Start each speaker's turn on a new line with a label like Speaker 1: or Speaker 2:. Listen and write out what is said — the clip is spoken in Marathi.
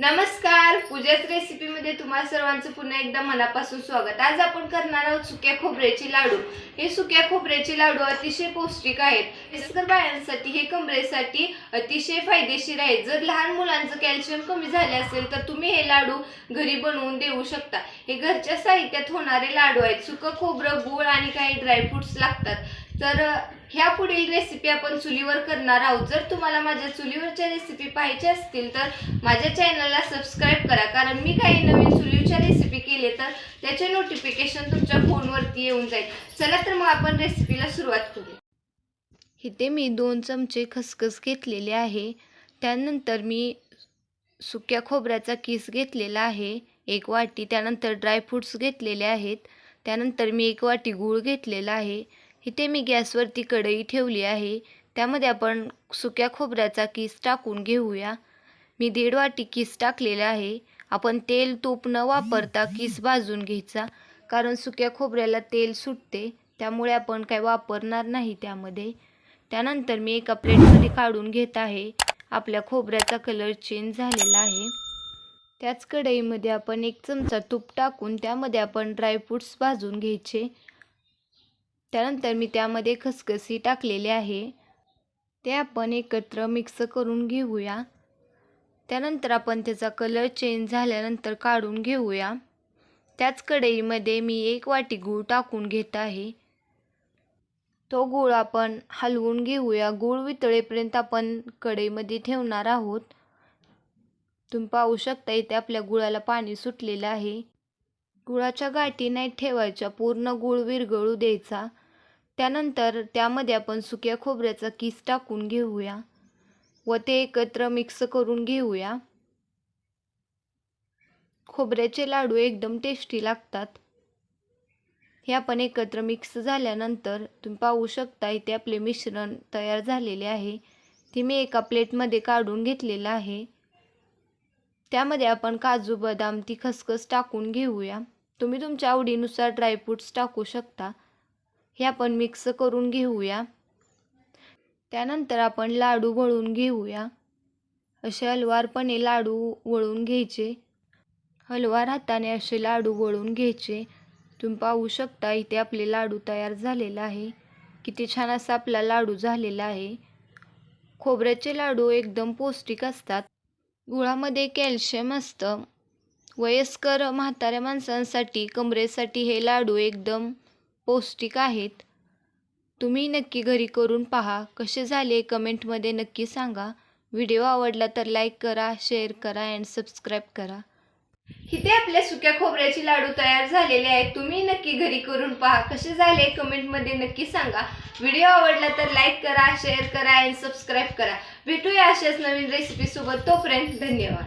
Speaker 1: नमस्कार पूजाच रेसिपीमध्ये तुम्हा सर्वांचं पुन्हा एकदा मनापासून स्वागत. आज आपण करणार आहोत सुक्या खोबऱ्याचे लाडू. हे सुक्या खोबऱ्याचे लाडू अतिशय पौष्टिक आहेत. वयस्कर बाळांसाठी हे कमरेसाठी अतिशय फायदेशीर आहेत. जर लहान मुलांचं कॅल्शियम कमी झाले असेल तर तुम्ही हे लाडू घरी बनवून देऊ शकता. हे घरच्या साहित्यात होणारे लाडू आहेत. सुकं खोबरं गूळ आणि काही ड्रायफ्रुट्स लागतात. तर ह्या पुढील रेसिपी आपण चुलीवर करणार आहोत. जर तुम्हाला माझ्या चुलीवरच्या रेसिपी पाहायच्या असतील तर माझ्या चॅनलला सबस्क्राईब करा. कारण मी काही नवीन चुलीवरच्या रेसिपी केले तर त्याचे नोटिफिकेशन तुमच्या फोनवरती येऊन जाईल. चला तर मग आपण रेसिपीला सुरुवात करू इथे मी दोन चमचे खसखस घेतलेले आहे. त्यानंतर मी सुक्या खोबऱ्याचा किस घेतलेला आहे. एक वाटी त्यानंतर ड्रायफ्रूट्स घेतलेले आहेत. त्यानंतर मी एक वाटी गूळ घेतलेला आहे. इथे मी गॅसवरती कढई ठेवली आहे. त्यामध्ये आपण सुक्या खोबऱ्याचा किस टाकून घेऊया. मी दीड वाटी किस टाकलेला आहे. आपण तेल तूप न वापरता किस भाजून घ्यायचा कारण सुक्या खोबऱ्याला तेल सुटते. त्यामुळे आपण काय वापरणार नाही त्यामध्ये. त्यानंतर मी एका प्लेटमध्ये काढून घेत आहे. आपल्या खोबऱ्याचा कलर चेंज झालेला आहे. त्याच कढईमध्ये आपण एक चमचा तूप टाकून त्यामध्ये आपण ड्रायफ्रूट्स भाजून घ्यायचे. त्यानंतर मी त्यामध्ये खसखसी टाकलेले आहे. ते आपण एकत्र मिक्स करून घेऊया. त्यानंतर आपण त्याचा कलर चेंज झाल्यानंतर काढून घेऊया. त्याच कढईमध्ये मी एक वाटी गूळ टाकून घेत आहे. तो गूळ आपण हलवून घेऊया. गूळ वितळेपर्यंत आपण कढईमध्ये ठेवणार आहोत. तुम्ही पाहू शकता इथे आपल्या गुळाला पाणी सुटलेलं आहे. गुळाच्या गाठी नाही ठेवायच्या पूर्ण गुळ विरघळू द्यायचा. त्यानंतर त्यामध्ये आपण सुक्या खोबऱ्याचा किस टाकून घेऊया व ते एकत्र मिक्स करून घेऊया. खोबऱ्याचे लाडू एकदम टेस्टी लागतात. हे आपण एकत्र मिक्स झाल्यानंतर तुम्ही पाहू शकता इथे आपले मिश्रण तयार झालेले आहे. ते मी एका प्लेटमध्ये काढून घेतलेलं आहे. त्यामध्ये आपण काजू बदाम ती खसखस टाकून घेऊया. तुम्ही तुमच्या आवडीनुसार ड्रायफ्रूट्स टाकू शकता. हे आपण मिक्स करून घेऊया. त्यानंतर आपण लाडू वळून घेऊया. असे हलवारपणे लाडू वळून घ्यायचे. हलवार हाताने असे लाडू वळून घ्यायचे. तुम्ही पाहू शकता इथे आपले लाडू तयार झालेला आहे. किती छान असा आपला लाडू झालेला आहे. खोबऱ्याचे लाडू एकदम पौष्टिक असतात. गुळामध्ये कॅल्शियम असतं. वयस्कर म्हाताऱ्या माणसांसाठी कमरेसाठी हे लाडू एकदम पौष्टिक आहेत. तुम्ही नक्की घरी करून पहा. कसे झाले कमेंटमध्ये नक्की सांगा. व्हिडिओ आवडला तर लाईक करा शेअर करा अँड सबस्क्राईब करा. इथे आपल्या सुक्या खोबऱ्याचे लाडू तयार झालेले आहेत. तुम्ही नक्की घरी करून पहा. कसे झाले कमेंटमध्ये नक्की सांगा. व्हिडिओ आवडला तर लाईक करा शेअर करा अँड सबस्क्राईब करा. भेटूया अशाच नवीन रेसिपीसोबत तोपर्यंत धन्यवाद.